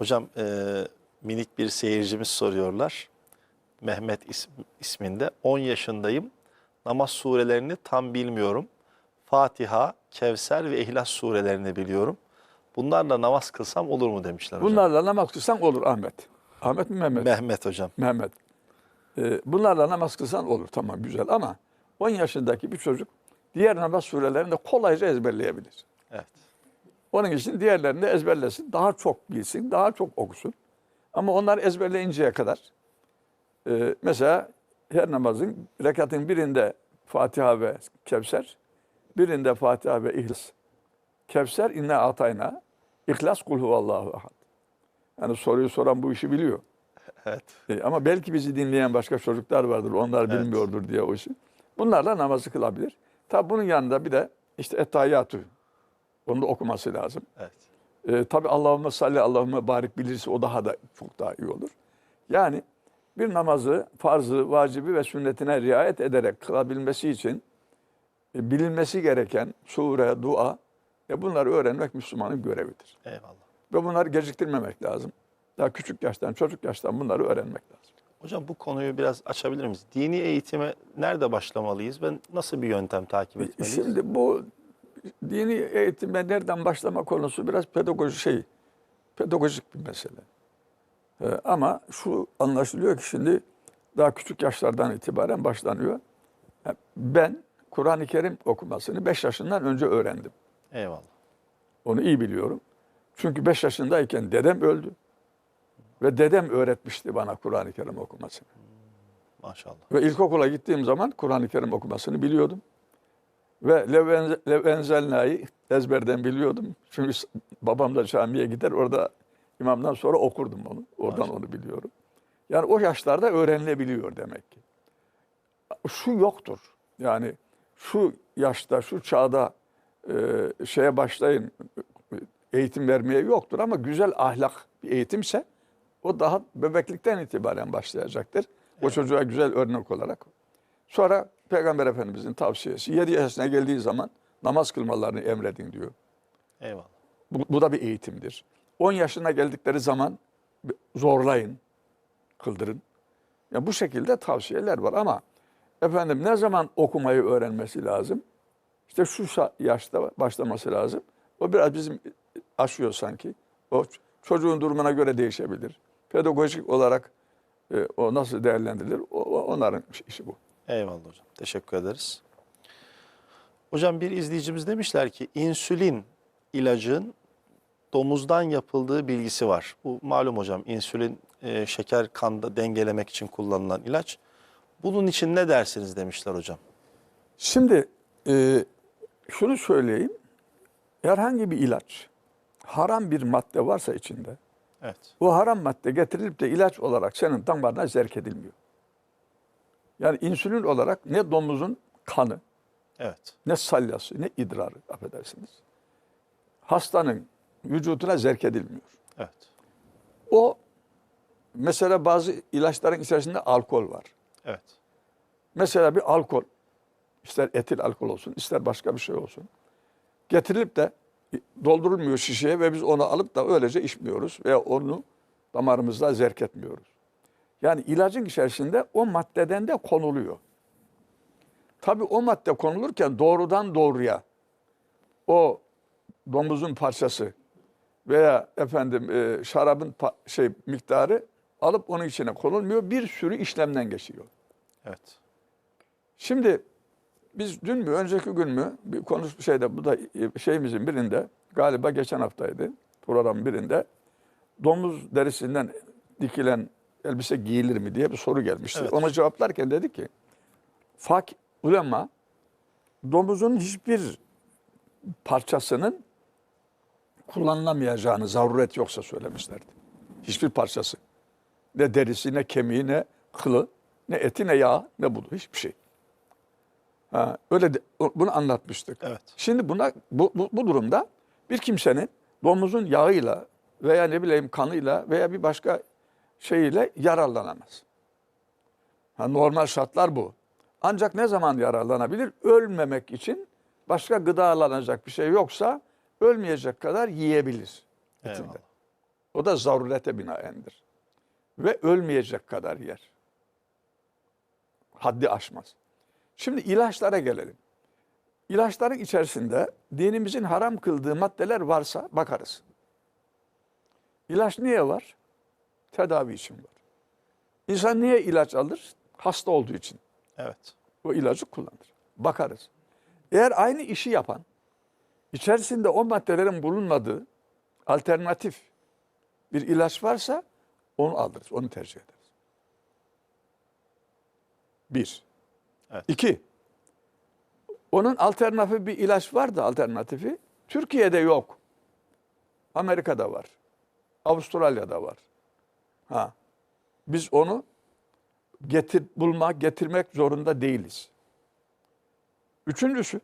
Hocam e, minik bir seyircimiz soruyorlar. Mehmet is- isminde. 10 yaşındayım. Namaz surelerini tam bilmiyorum. Fatiha, Kevser ve İhlas surelerini biliyorum. Bunlarla namaz kılsam olur mu demişler hocam. Bunlarla namaz kılsan olur Ahmet. Ahmet mi Mehmet? Mehmet hocam. Mehmet. Ee, bunlarla namaz kılsan olur tamam güzel ama 10 yaşındaki bir çocuk diğer namaz surelerini de kolayca ezberleyebilir. Evet. Onun için diğerlerini de ezberlesin. Daha çok bilsin, daha çok okusun. Ama onlar ezberleyinceye kadar e, mesela her namazın rekatın birinde Fatiha ve Kevser, birinde Fatiha ve İhlas. Kevser inne atayna, İhlas kul huvallahu ahad. Yani soruyu soran bu işi biliyor. Evet. E, ama belki bizi dinleyen başka çocuklar vardır. Onlar Evet. bilmiyordur diye o işi. Bunlarla namazı kılabilir. Tabi bunun yanında bir de işte etayyatü. Onu da okuması lazım. Evet. E, tabi Allahümme salli Allahümme barik bilirse o daha da çok daha iyi olur. Yani bir namazı, farzı, vacibi ve sünnetine riayet ederek kılabilmesi için e, bilinmesi gereken sure, dua ve bunları öğrenmek Müslümanın görevidir. Eyvallah. Ve bunları geciktirmemek lazım. Daha küçük yaştan, çocuk yaştan bunları öğrenmek lazım. Hocam bu konuyu biraz açabilir miyiz? Dini eğitime nerede başlamalıyız? Ben nasıl bir yöntem takip etmeliyiz? Şimdi bu dini eğitime nereden başlama konusu biraz pedagoji şey, pedagojik bir mesele. Ee, ama şu anlaşılıyor ki şimdi daha küçük yaşlardan itibaren başlanıyor. Ben Kur'an-ı Kerim okumasını 5 yaşından önce öğrendim. Eyvallah. Onu iyi biliyorum. Çünkü 5 yaşındayken dedem öldü. Ve dedem öğretmişti bana Kur'an-ı Kerim okumasını. Maşallah. Ve ilkokula gittiğim zaman Kur'an-ı Kerim okumasını biliyordum. Ve Lev Enzelna'yı ezberden biliyordum. Çünkü babam da camiye gider orada imamdan sonra okurdum onu. Oradan Maşallah. onu biliyorum. Yani o yaşlarda öğrenilebiliyor demek ki. Şu yoktur. Yani şu yaşta, şu çağda e, şeye başlayın, eğitim vermeye yoktur ama güzel ahlak bir eğitimse o daha bebeklikten itibaren başlayacaktır. O çocuğa güzel örnek olarak. Sonra Peygamber Efendimizin tavsiyesi 7 yaşına geldiği zaman namaz kılmalarını emredin diyor. Eyvallah. Bu, bu da bir eğitimdir. 10 yaşına geldikleri zaman zorlayın, kıldırın. Ya bu şekilde tavsiyeler var ama efendim ne zaman okumayı öğrenmesi lazım? İşte şu yaşta başlaması lazım. O biraz bizim aşıyor sanki. O çocuğun durumuna göre değişebilir. Pedagojik olarak e, o nasıl değerlendirilir? O- onların işi bu. Eyvallah hocam. Teşekkür ederiz. Hocam bir izleyicimiz demişler ki insülin ilacın domuzdan yapıldığı bilgisi var. Bu malum hocam insülin e, şeker kanda dengelemek için kullanılan ilaç. Bunun için ne dersiniz demişler hocam. Şimdi e, şunu söyleyeyim. Herhangi bir ilaç, haram bir madde varsa içinde, Evet. bu haram madde getirilip de ilaç olarak senin damarına zerk edilmiyor. Yani insülin olarak ne domuzun kanı, Evet. ne salyası, ne idrarı affedersiniz. Hastanın vücuduna zerk edilmiyor. Evet. O mesela bazı ilaçların içerisinde alkol var. Evet. Mesela bir alkol, ister etil alkol olsun, ister başka bir şey olsun. Getirilip de doldurulmuyor şişeye ve biz onu alıp da öylece içmiyoruz veya onu damarımızda zerk etmiyoruz. Yani ilacın içerisinde o maddeden de konuluyor. Tabii o madde konulurken doğrudan doğruya o domuzun parçası veya efendim e, şarabın şey miktarı alıp onun içine konulmuyor. Bir sürü işlemden geçiyor. Evet. Şimdi biz dün mü, önceki gün mü bir konu şeyde bu da şeyimizin birinde galiba geçen haftaydı programın birinde domuz derisinden dikilen elbise giyilir mi diye bir soru gelmişti. Evet. Ona cevaplarken dedi ki fak ulema domuzun hiçbir parçasının kullanılamayacağını zaruret yoksa söylemişlerdi. Hiçbir parçası. Ne derisi, ne kemiği, ne kılı, ne eti, ne yağı, ne budu. Hiçbir şey. Ha, öyle de, bunu anlatmıştık. Evet. Şimdi buna bu, bu, bu durumda bir kimsenin domuzun yağıyla veya ne bileyim kanıyla veya bir başka şeyiyle yararlanamaz. Ha, normal şartlar bu. Ancak ne zaman yararlanabilir? Ölmemek için başka gıdalanacak bir şey yoksa ölmeyecek kadar yiyebilir. etinde. O da zarurete binaendir. Ve ölmeyecek kadar yer. Haddi aşmaz. Şimdi ilaçlara gelelim. İlaçların içerisinde dinimizin haram kıldığı maddeler varsa bakarız. İlaç niye var? Tedavi için var. İnsan niye ilaç alır? Hasta olduğu için. Evet. O ilacı kullanır. Bakarız. Eğer aynı işi yapan, içerisinde o maddelerin bulunmadığı alternatif bir ilaç varsa onu alırız, onu tercih ederiz. Bir. Evet. İki. Onun alternatifi bir ilaç var da alternatifi. Türkiye'de yok. Amerika'da var. Avustralya'da var. Ha. Biz onu getir, bulma, getirmek zorunda değiliz. Üçüncüsü,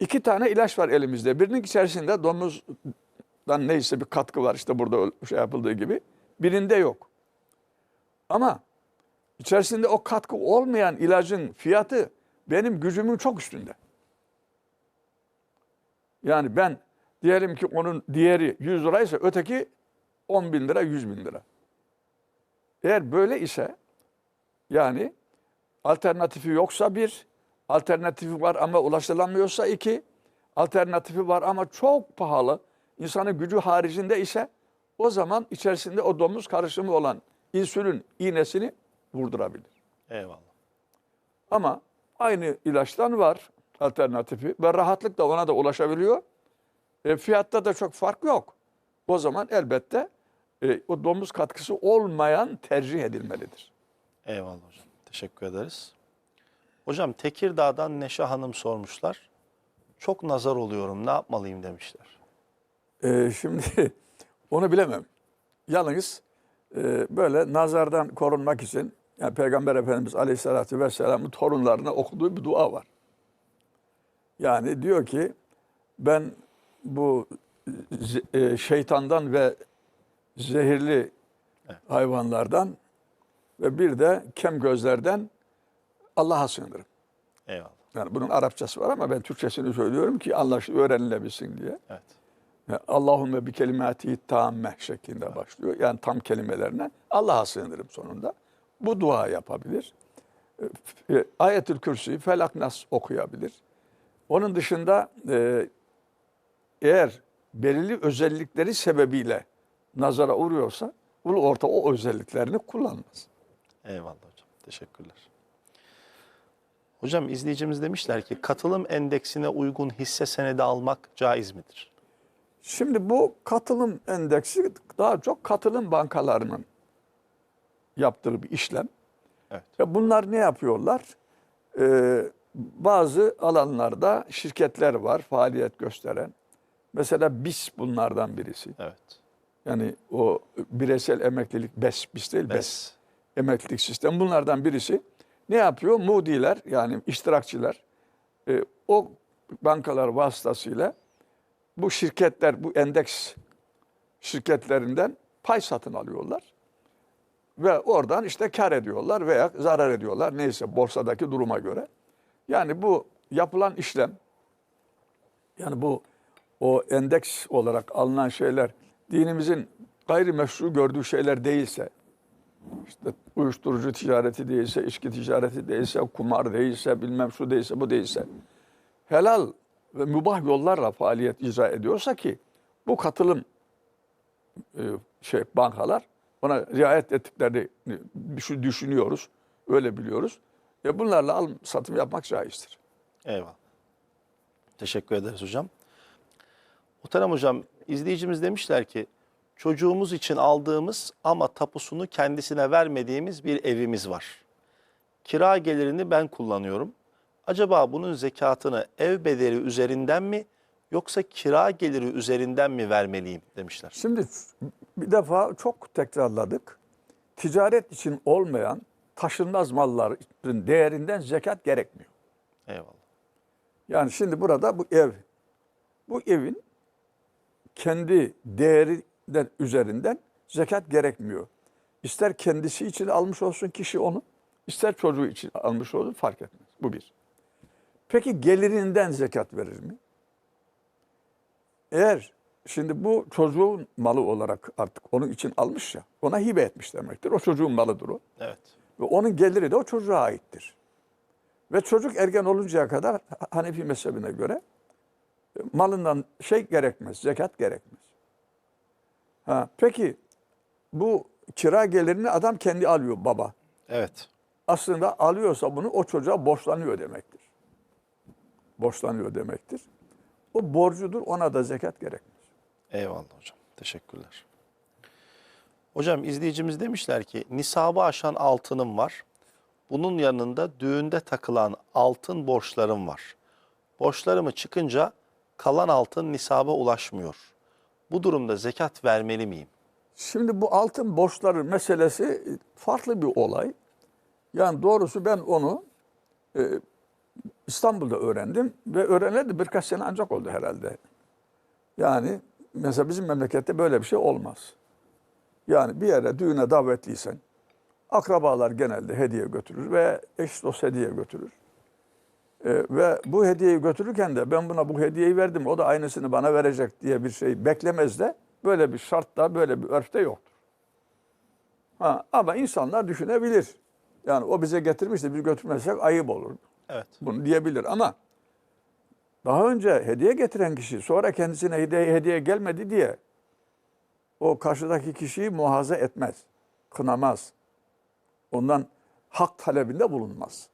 iki tane ilaç var elimizde. Birinin içerisinde domuzdan neyse bir katkı var işte burada şey yapıldığı gibi. Birinde yok. Ama içerisinde o katkı olmayan ilacın fiyatı benim gücümün çok üstünde. Yani ben diyelim ki onun diğeri 100 liraysa öteki 10 bin lira 100 bin lira. Eğer böyle ise yani alternatifi yoksa bir, alternatifi var ama ulaşılamıyorsa iki, alternatifi var ama çok pahalı, insanın gücü haricinde ise o zaman içerisinde o domuz karışımı olan insülin iğnesini vurdurabilir. Eyvallah. Ama aynı ilaçtan var alternatifi ve rahatlıkla ona da ulaşabiliyor. E, fiyatta da çok fark yok. O zaman elbette e, o domuz katkısı olmayan tercih edilmelidir. Eyvallah hocam. Teşekkür ederiz. Hocam Tekirdağ'dan Neşe Hanım sormuşlar. Çok nazar oluyorum ne yapmalıyım demişler. E, şimdi onu bilemem. Yalnız e, böyle nazardan korunmak için yani Peygamber Efendimiz Aleyhisselatü Vesselam'ın torunlarına okuduğu bir dua var. Yani diyor ki ben bu e, şeytandan ve zehirli hayvanlardan ve bir de kem gözlerden Allah'a sığınırım. Eyvallah. Yani bunun Arapçası var ama ben Türkçesini söylüyorum ki anlaş öğrenilebilsin diye. Evet. Ya Allahümme bir kelimati tamme şeklinde başlıyor. Yani tam kelimelerine Allah'a sığınırım sonunda. Bu dua yapabilir. E, Ayetül Kürsi, Felak Nas okuyabilir. Onun dışında e, eğer belirli özellikleri sebebiyle nazara uğruyorsa bunu orta o özelliklerini kullanmaz. Eyvallah hocam. Teşekkürler. Hocam izleyicimiz demişler ki katılım endeksine uygun hisse senedi almak caiz midir? Şimdi bu katılım endeksi daha çok katılım bankalarının yaptığı bir işlem. Evet. Ve bunlar ne yapıyorlar? Ee, bazı alanlarda şirketler var faaliyet gösteren. Mesela BIS bunlardan birisi. Evet. Yani o bireysel emeklilik BES, BIS değil BES. Bes. Emeklilik sistemi bunlardan birisi. Ne yapıyor? Mudiler yani iştirakçılar e, o bankalar vasıtasıyla bu şirketler, bu endeks şirketlerinden pay satın alıyorlar. Ve oradan işte kar ediyorlar veya zarar ediyorlar. Neyse borsadaki duruma göre. Yani bu yapılan işlem, yani bu o endeks olarak alınan şeyler dinimizin gayrimeşru gördüğü şeyler değilse, işte uyuşturucu ticareti değilse, içki ticareti değilse, kumar değilse, bilmem şu değilse, bu değilse, helal ve mübah yollarla faaliyet icra ediyorsa ki bu katılım e, şey bankalar ona riayet ettiklerini düşün- düşünüyoruz, öyle biliyoruz. E bunlarla alım satım yapmak caizdir. Eyvallah. Teşekkür ederiz hocam. Muhterem hocam izleyicimiz demişler ki çocuğumuz için aldığımız ama tapusunu kendisine vermediğimiz bir evimiz var. Kira gelirini ben kullanıyorum. Acaba bunun zekatını ev bedeli üzerinden mi yoksa kira geliri üzerinden mi vermeliyim demişler. Şimdi bir defa çok tekrarladık. Ticaret için olmayan taşınmaz malların değerinden zekat gerekmiyor. Eyvallah. Yani şimdi burada bu ev, bu evin kendi değerinden üzerinden zekat gerekmiyor. İster kendisi için almış olsun kişi onu, ister çocuğu için almış olsun fark etmez. Bu bir. Peki gelirinden zekat verir mi? Eğer şimdi bu çocuğun malı olarak artık onun için almış ya. Ona hibe etmiş demektir. O çocuğun malıdır o. Evet. Ve onun geliri de o çocuğa aittir. Ve çocuk ergen oluncaya kadar Hanefi mezhebine göre malından şey gerekmez, zekat gerekmez. Ha, peki bu kira gelirini adam kendi alıyor baba. Evet. Aslında alıyorsa bunu o çocuğa borçlanıyor demektir. Borçlanıyor demektir. O borcudur ona da zekat gerekmez. Eyvallah hocam. Teşekkürler. Hocam izleyicimiz demişler ki nisabı aşan altınım var. Bunun yanında düğünde takılan altın borçlarım var. Borçlarımı çıkınca kalan altın nisaba ulaşmıyor. Bu durumda zekat vermeli miyim? Şimdi bu altın borçları meselesi farklı bir olay. Yani doğrusu ben onu e, İstanbul'da öğrendim ve öğreneli birkaç sene ancak oldu herhalde. Yani mesela bizim memlekette böyle bir şey olmaz. Yani bir yere düğüne davetliysen akrabalar genelde hediye götürür ve eş dost hediye götürür. E, ve bu hediyeyi götürürken de ben buna bu hediyeyi verdim o da aynısını bana verecek diye bir şey beklemez de böyle bir şartta böyle bir örfte yoktur. Ha, ama insanlar düşünebilir. Yani o bize getirmişti biz götürmezsek ayıp olur. Evet. Bunu diyebilir ama daha önce hediye getiren kişi sonra kendisine hediye, hediye gelmedi diye o karşıdaki kişiyi muhafaza etmez, kınamaz. Ondan hak talebinde bulunmaz.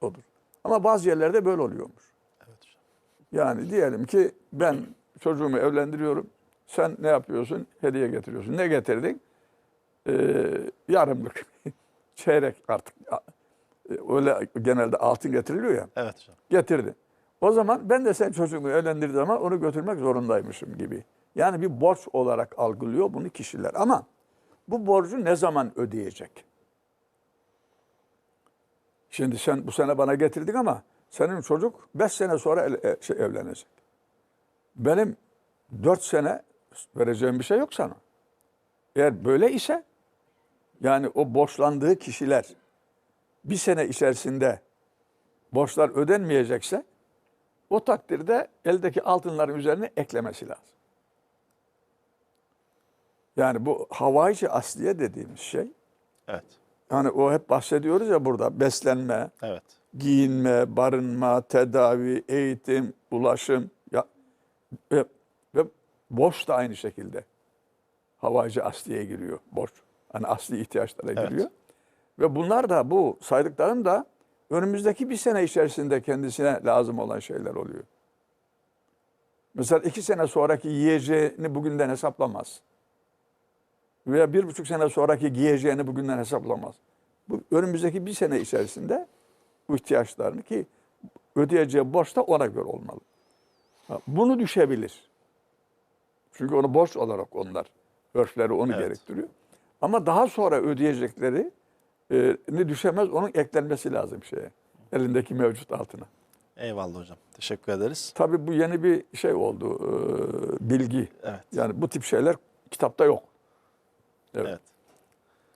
Odur. Ama bazı yerlerde böyle oluyormuş. Evet. Yani diyelim ki ben çocuğumu evlendiriyorum. Sen ne yapıyorsun? Hediye getiriyorsun. Ne getirdin? Ee, yarımlık. Çeyrek artık. Ee, Öyle genelde altın getiriliyor ya. Evet hocam. Getirdi. O zaman ben de sen çocuğumu evlendirdiğim zaman onu götürmek zorundaymışım gibi. Yani bir borç olarak algılıyor bunu kişiler. Ama bu borcu ne zaman ödeyecek? Şimdi sen bu sene bana getirdin ama senin çocuk 5 sene sonra e, şey, evlenecek. Benim 4 sene vereceğim bir şey yok sana. Eğer böyle ise yani o borçlandığı kişiler bir sene içerisinde borçlar ödenmeyecekse o takdirde eldeki altınların üzerine eklemesi lazım. Yani bu havaici asliye dediğimiz şey, Evet. Yani o hep bahsediyoruz ya burada beslenme, Evet. giyinme, barınma, tedavi, eğitim, ulaşım ya ve, ve borç da aynı şekilde havacı asliye giriyor borç. Hani asli ihtiyaçlara Evet. giriyor. Ve bunlar da bu saydıklarım da önümüzdeki bir sene içerisinde kendisine lazım olan şeyler oluyor. Mesela iki sene sonraki yiyeceğini bugünden hesaplamaz. Veya bir buçuk sene sonraki giyeceğini bugünden hesaplamaz. Bu önümüzdeki bir sene içerisinde bu ihtiyaçlarını ki ödeyeceği borç da ona göre olmalı. Ha, Bunu düşebilir. Çünkü onu borç olarak onlar örfleri onu Evet. gerektiriyor. Ama daha sonra ödeyecekleri e, ne düşemez onun eklenmesi lazım şeye. Elindeki mevcut altına. Eyvallah hocam. Teşekkür ederiz. Tabii bu yeni bir şey oldu. e, bilgi. Evet. Yani bu tip şeyler kitapta yok. Evet. Evet.